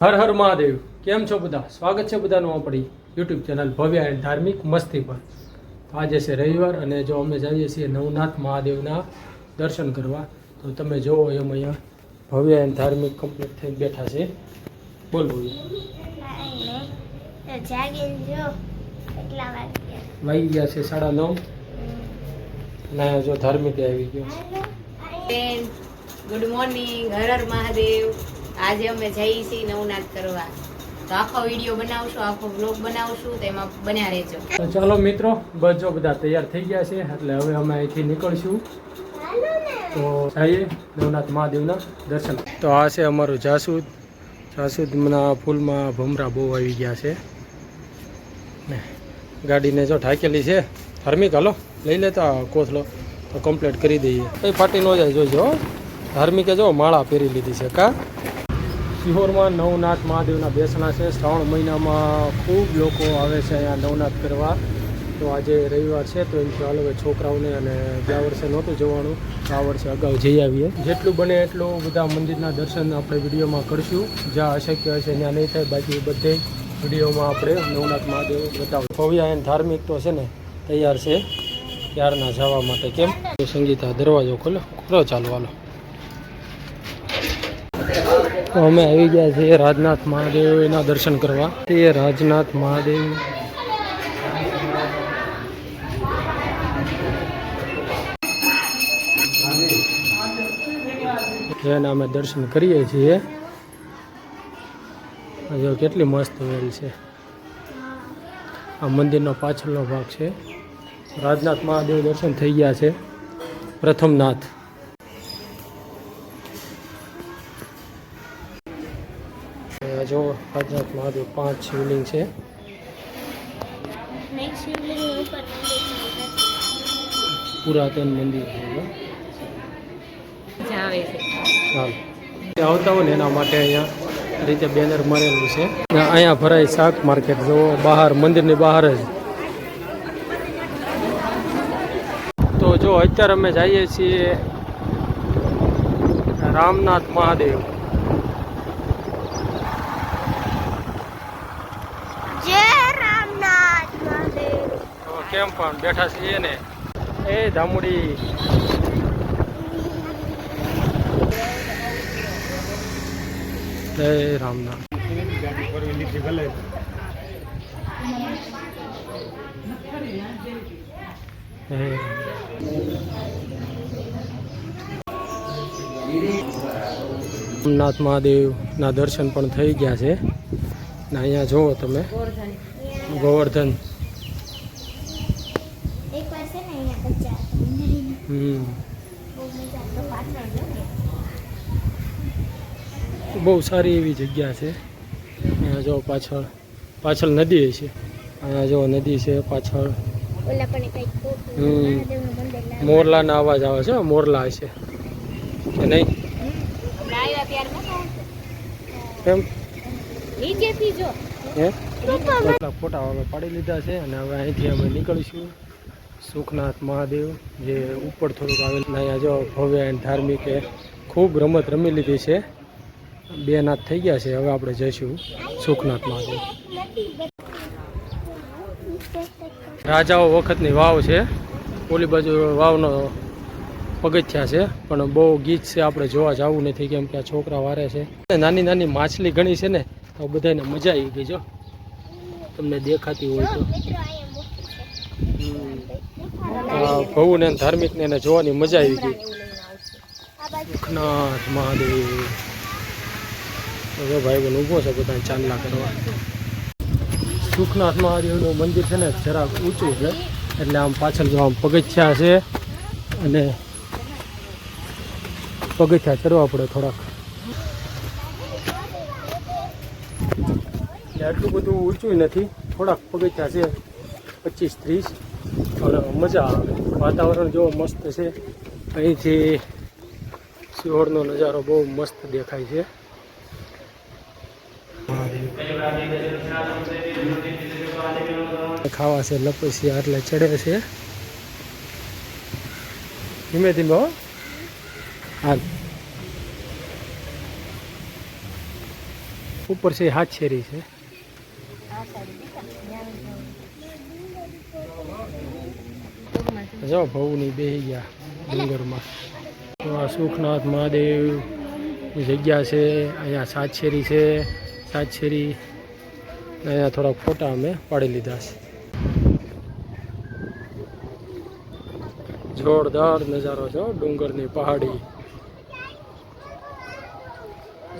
હર હર મહાદેવ. કેમ છો બધા? સ્વાગત છે બધાનું આપણી યુટ્યુબ ચેનલ ભવ્ય એન્ડ ધાર્મિક મસ્તી પર. આજે છે રવિવાર અને જો અમે જઈએ છીએ નવનાથ મહાદેવના દર્શન કરવા, તો તમે જોવો એમ અહીંયા ભવ્ય એન્ડ ધાર્મિક કમ્પ્લીટ થઈ બેઠા છે. બોલ બોલ. વાગી ગયા છે સાડા નવ. અને જો ધાર્મિક આવી ગયો ગુડ મોર્નિંગ હર હર મહાદેવ. આજે અમે જઈએ છીએ નવનાથ કરવા. તો આખો વીડિયો બનાવશું, આખો બ્લોગ બનાવશું, તો એમાં બન્યા રહેજો. ચાલો મિત્રો, બસ જો બધા તૈયાર થઈ ગયા છે, એટલે હવે અમે અહીંથી નીકળશું. તો જઈએ નવનાથ મહાદેવના દર્શન. તો આ છે અમારું જાસૂદ. જાસૂદના ફૂલમાં ભમરા બહુ આવી ગયા છે. ને ગાડીને જો ઢાકેલી છે. ધાર્મિક, હાલો, લઈ લેતા કોથળો, તો કમ્પ્લીટ કરી દઈએ. કઈ ફાટી ન જાય જોઈજો. ધાર્મિકે જો માળા પહેરી લીધી છે, કા? સિહોરમાં નવનાથ મહાદેવના બેસણા છે. શ્રાવણ મહિનામાં ખૂબ લોકો આવે છે અહીંયા નવનાથ કરવા તો આજે રવિવાર છે, તો એમ ચાલો હવે છોકરાઓને અને ગયા વર્ષે નહોતું જવાનું આ વર્ષે અગાઉ જઈ આવીએ. જેટલું બને એટલું બધા મંદિરના દર્શન આપણે વિડીયોમાં કરશું. જ્યાં અશક્ય હશે ત્યાં નહીં થાય, બાકી બધે વિડીયોમાં આપણે નવનાથ મહાદેવ બતાવું. ભવ્ય એન ધાર્મિક તો છે ને, તૈયાર છે. ત્યારના જવા માટે કેમ? સંગીતા દરવાજો ખોલો ખોલો, ચાલો, હાલો. તો અમે આવી ગયા છીએ રાજનાથ મહાદેવના દર્શન કરવા. તે રાજનાથ મહાદેવ. જેના અમે દર્શન કરીએ છીએ. જો કેટલી મસ્ત વેલ છે. આ મંદિરનો પાછળનો ભાગ છે. રાજનાથ મહાદેવ દર્શન થઈ ગયા છે. પ્રથમ નાથ જો રાજનાથ મહાદેવ પાંચ શિવલિંગ છે. પુરાતન મંદિર આવતા હોય ને એના માટે અહીંયા રીતે બેનર મરેલું છે. અહીંયા ભરાય શાક માર્કેટ જો બહાર મંદિરની બહાર જ. તો જો અત્યારે અમે જઈએ છીએ રામનાથ મહાદેવ જય રામનાથ મહાદેવ તો કેમ પણ બેઠા છીએ ને. એ ધામુડી. જય રામનાથ. જય રામનાથ મહાદેવના દર્શન પણ થઈ ગયા છે. ને અહીંયા જુઓ તમે. ગોવર્ધન ગોવર્ધન એક વાર છે ને અહીંયા બચ્ચા હતા. હમ બહુ સારી એવી જગ્યા છે. અહીંયા જો પાછળ પાછળ નદી છે. અહીંયા જો નદી છે પાછળ. હમ. મોરલાના અવાજ આવે છે મોરલા છે. કે નહીં? કેમ ફોટા અમે પાડી લીધા છે અને હવે અહીંથી અમે નીકળીશું. સુખનાથ મહાદેવ, જે ઉપર થોડુંક આવેલું અહીંયા જો ભવ્ય અને ધાર્મિકે ખૂબ રમત રમી લીધી છે. બે નાથ થઈ ગયા છે, હવે આપણે જઈશું સુખનાથ મહાદેવ. રાજાઓ વખતની વાવ છે. ઓલી બાજુ વાવનો પગથિયા છે, પણ બહુ ગીચ છે, આપણે જોવા જવું નથી કેમ કે આ છોકરા વારે છે. નાની નાની માછલી ઘણી છે ને, તો બધાને મજા આવી ગઈ જો. તમને દેખાતી હોય તો. મિત્રો ને ધાર્મિક ધાર્મિકને એને જોવાની મજા આવી ગઈ. સુખનાથ મહાદેવ. ભાઈ બહેન ઊભો છે બધા ચાંદલા કરવા. સુખનાથ મહાદેવનું મંદિર છે ને જરાક ઊંચું છે. એટલે આમ પાછળ જો આમ પગથિયા છે અને પગથિયા ચડવા પડે થોડાક. એટલે બધું ઊંચું નથી, થોડાક પગથિયા છે. પચીસ, ત્રીસ. અને મજા આવે. વાતાવરણ જો મસ્ત છે. અહીંથી સિહોરનો નજારો બહુ મસ્ત દેખાય છે. ખાવા છે, લપસી એટલે ચડે છે. ધીમે ધીમે હાલ. ઉપર છે હાથ શેરી છે જો, ભવની બેહી ગયા ડુંગરમાં તો આ સુખનાથ મહાદેવ જગ્યા છે, અહીંયા સાતશેરી છે. સાતશેરી અહીંયા થોડાક ફોટા અમે પાડી લીધા છે. જોરદાર નજારો છે ડુંગરની પહાડી.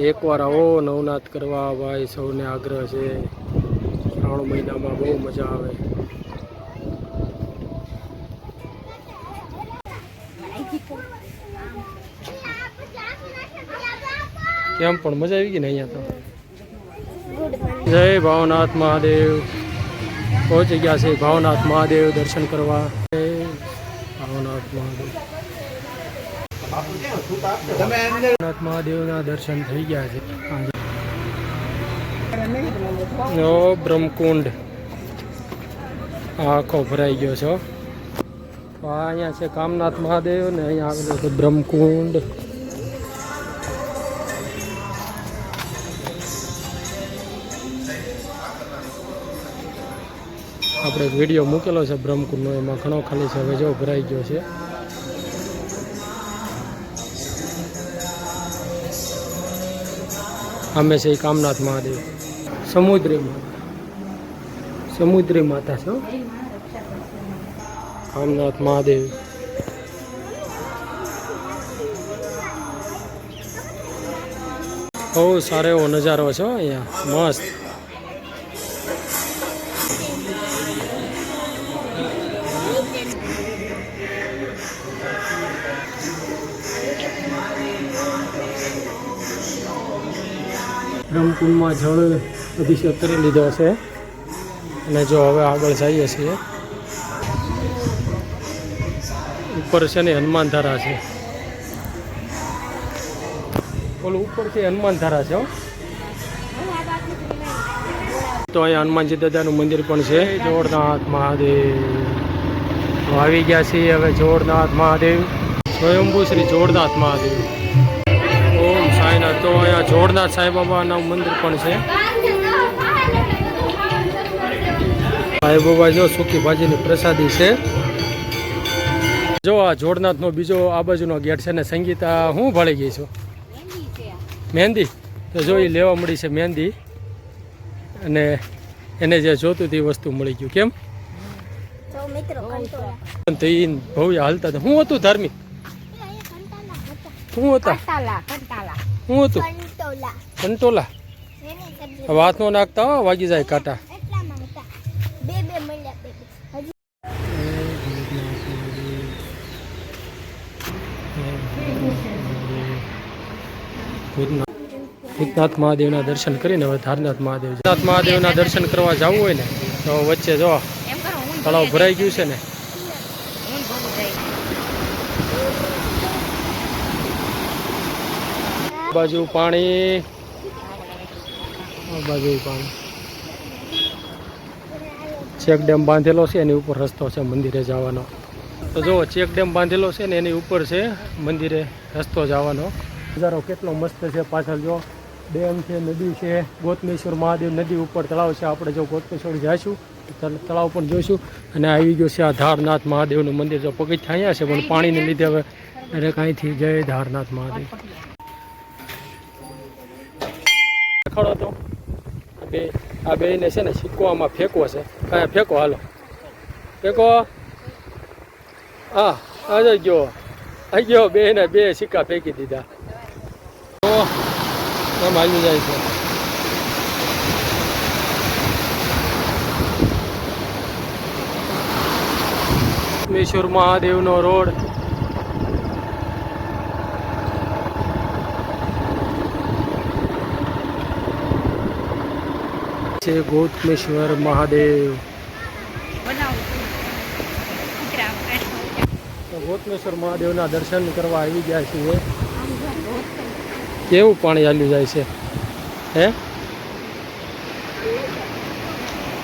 એકવાર આવો, નવનાથ કરવા, ભાઈ, સૌને આગ્રહ છે. શ્રાવણ મહિનામાં બહુ મજા આવે. કેમ પણ મજા આવી ગઈ ને અહીંયા તો? જય ભાવનાથ મહાદેવ. પહોંચી ગયા છે ભાવનાથ મહાદેવ દર્શન કરવા. ભાવનાથ મહાદેવ. ભાવનાથ મહાદેવના દર્શન થઈ ગયા છે. બ્રહ્મકુંડ. આખો ભરાઈ ગયો છે અહીંયા છે કામનાથ મહાદેવ ને અહીંયા આવેલું છે બ્રહ્મકુંડ. આપણે વીડિયો મૂકેલો છે બ્રહ્મકુંડનો, એમાં ઘણો ખાલી છે, હવે ભરાઈ ગયો છે. અમે છે કામનાથ મહાદેવ. સમુદ્રી સમુદ્રી માતા છે હો. મહાદેવ બહુ સારો એવો નજારો છે અહીંયા. મસ્ત. બ્રહ્મકુંડમાં જળ અભિષેક કરી લીધો છે. અને જો હવે આગળ જઈએ છીએ. ઉપર છે ને હનુમાનધારા છે. ઓલું ઉપર છે હનુમાન છે તો અહીંયા હનુમાનજી દાદાનું મંદિર પણ છે. જોરનાથ મહાદેવ. આવી ગયા છીએ હવે જોરનાથ મહાદેવ. સ્વયંભુ શ્રી જોરનાથ મહાદેવ. ઓમ સાંઈનાથ. તો અહીંયા જોરનાથ સાંઈબાબાનું મંદિર પણ છે. સાંઈબાબા જો સૂકી ભાજીની પ્રસાદી છે. જો આ જોરનાથનો બીજો આ બાજુનો ગેટ છે ને સંગીતા હું ભળી ગઈ છું. મહેંદી તો જો એ લેવા મળી છે મહેંદી. અને એને જે જોતું તે વસ્તુ મળી ગયું. કેમ? તો મિત્રો એ ભવ્ય હાલતા હતા. શું હતું ધાર્મિક? શું હતા? શું હતું? કંટોલા. હાથનો નાખતા હો વાગી જાય કાંટા એટલામાં હતા બે બે મળ્યા બે બે હજી ભૂતનાથ. ભૂતનાથ મહાદેવના દર્શન કરીને હવે ધારનાથ મહાદેવ ભૂતનાથ મહાદેવના દર્શન કરવા જવું હોય ને તો વચ્ચે જો તળાવ ભરાઈ ગયું છે ને. બાજુ પાણી. બાજુ પાણી. ચેક ડેમ બાંધેલો છે એની ઉપર રસ્તો છે મંદિરે જવાનો. તો જો ચેક ડેમ બાંધેલો છે ને એની ઉપર છે મંદિરે રસ્તો જવાનો. નજારો કેટલો મસ્ત છે પાછળ જો ડેમ છે, નદી છે, ગોતમેશ્વર મહાદેવ નદી ઉપર તળાવ છે. આપણે જો ગોતમેશ્વર જઈશું તળાવ પણ જોઈશું અને આવી ગયો છે આ ધારનાથ મહાદેવનું મંદિર. જો પગથિયા અહીંયા છે, પણ પાણીને લીધે હવે એટલે કાંઈથી જય ધારનાથ મહાદેવ. દેખાડો તો. બે, આ બેને છે ને સિક્કો આમાં ફેંકવો છે. કાંઈ ફેંકો હાલો. ફેંકો. હા આજે ગયો. આ ગયો બે ને બે સિક્કા ફેંકી દીધા. એમ હાલી જાય છે. મેશ્વર મહાદેવનો રોડ. છે ગૌતમેશ્વર મહાદેવ. બનાવું ગૌતમેશ્વર મહાદેવના દર્શન કરવા આવી ગયા છીએ. કેવું પાણી હાલ્યું જાય છે? હે?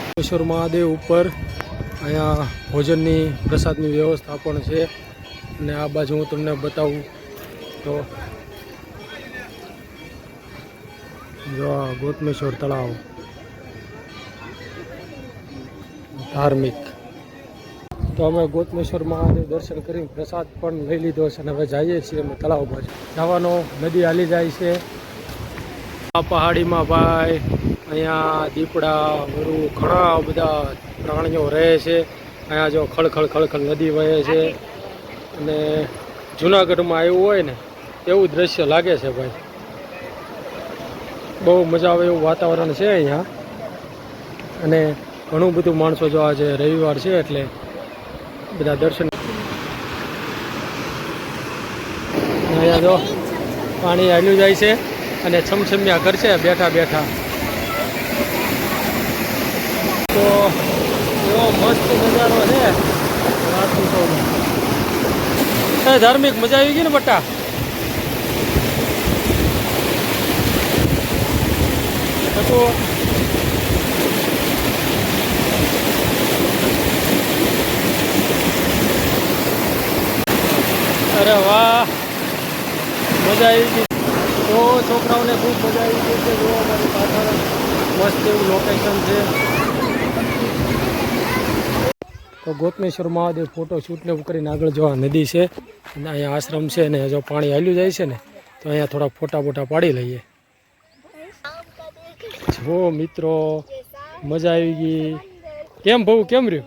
ગૌતમેશ્વર મહાદેવ ઉપર અહીંયા ભોજનની પ્રસાદની વ્યવસ્થા પણ છે. અને આ બાજુ હું તમને બતાવું તો જો ગોતમેશ્વર તળાવ ધાર્મિક. તો અમે ગોતમેશ્વર મહાદેવ દર્શન કરી પ્રસાદ પણ લઈ લીધો છે અને હવે જઈએ છીએ અમે તળાવ બાજુ જવાનો નદી હાલી જાય છે. આ પહાડીમાં ભાઈ અહીંયા દીપડા, વરુ, ઘણા બધા પ્રાણીઓ રહે છે. અહીંયા જો ખળખળ ખળખળ નદી વહે છે. અને જુનાગઢમાં આવ્યું હોય ને, એવું દ્રશ્ય લાગે છે ભાઈ. બહુ મજા આવે એવું વાતાવરણ છે અહીંયા. અને ઘણું બધું માણસો જો આજે રવિવાર છે એટલે બધા દર્શન અહીંયા જો, પાણી હાલ્યું જાય છે અને છમછમ્યા કરશે, બેઠા બેઠા. તો એવો મસ્ત નજારો છે. વાત ધાર્મિક મજા આવી ગઈ ને બટ્ટા તો અરે વાહ. મજા આવી ગઈ. તો છોકરાઓને ખૂબ મજા આવી ગઈ છે. જોવા મારી પાછળ મસ્ત એવું લોકેશન છે. તો ગોતમેશ્વર મહાદેવ ફોટો શૂટ ને એવું કરીને આગળ જોવા નદી છે અને અહીંયા આશ્રમ છે ને જો પાણી હાલ્યું જાય છે ને, તો અહીંયા થોડા ફોટા બોટા પાડી લઈએ. જો મિત્રો, મજા આવી ગઈ. કેમ બહુ, કેમ રહ્યું?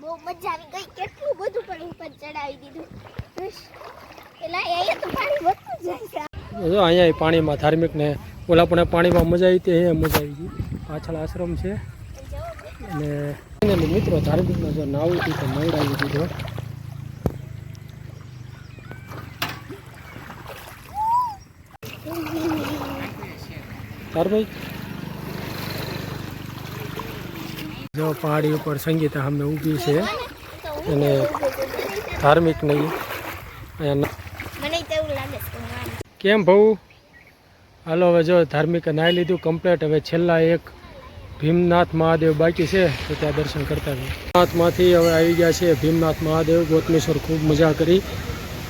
બહુ મજા આવી ગઈ. કેટલું બધું પણ ઉપર ચડાવી દીધું. જો અહીંયા પાણીમાં ધાર્મિક ને ઓલા પણ પાણીમાં મજા આવી હતી અહીંયા મજા આવી ગઈ. પાછળ આશ્રમ છે. અને મિત્રો ધાર્મિકમાં જો નાવું હતું તો નવડાવી દીધો જો. પહાડી ઉપર સંગીતા અમે ઊભી છે. અને ધાર્મિક નહીં. કેમ ભાઉ? હાલો હવે જો ધાર્મિકે નાહી લીધું કમ્પ્લેટ હવે છેલ્લા એક ભીમનાથ મહાદેવ બાકી છે તો ત્યાં દર્શન કરતા ભીમનાથમાંથી હવે આવી ગયા છે ભીમનાથ મહાદેવ ગોતમેશ્વર ખૂબ મજા કરી.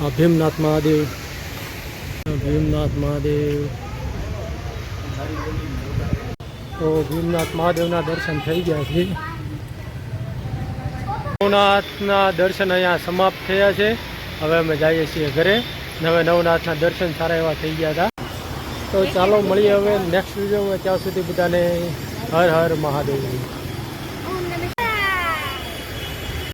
આ ભીમનાથ મહાદેવ. ભીમનાથ મહાદેવ. તો ભીમનાથ મહાદેવના દર્શન થઈ ગયા છે. ભવનાથના દર્શન અહીંયા સમાપ્ત થયા છે. હવે અમે જઈએ છીએ ઘરે. હવે નવનાથના દર્શન સારા એવા થઈ ગયા હતા. તો ચાલો મળીએ હવે નેક્સ્ટ વિડીયોમાં ત્યાં સુધી બધાને હર હર મહાદેવ.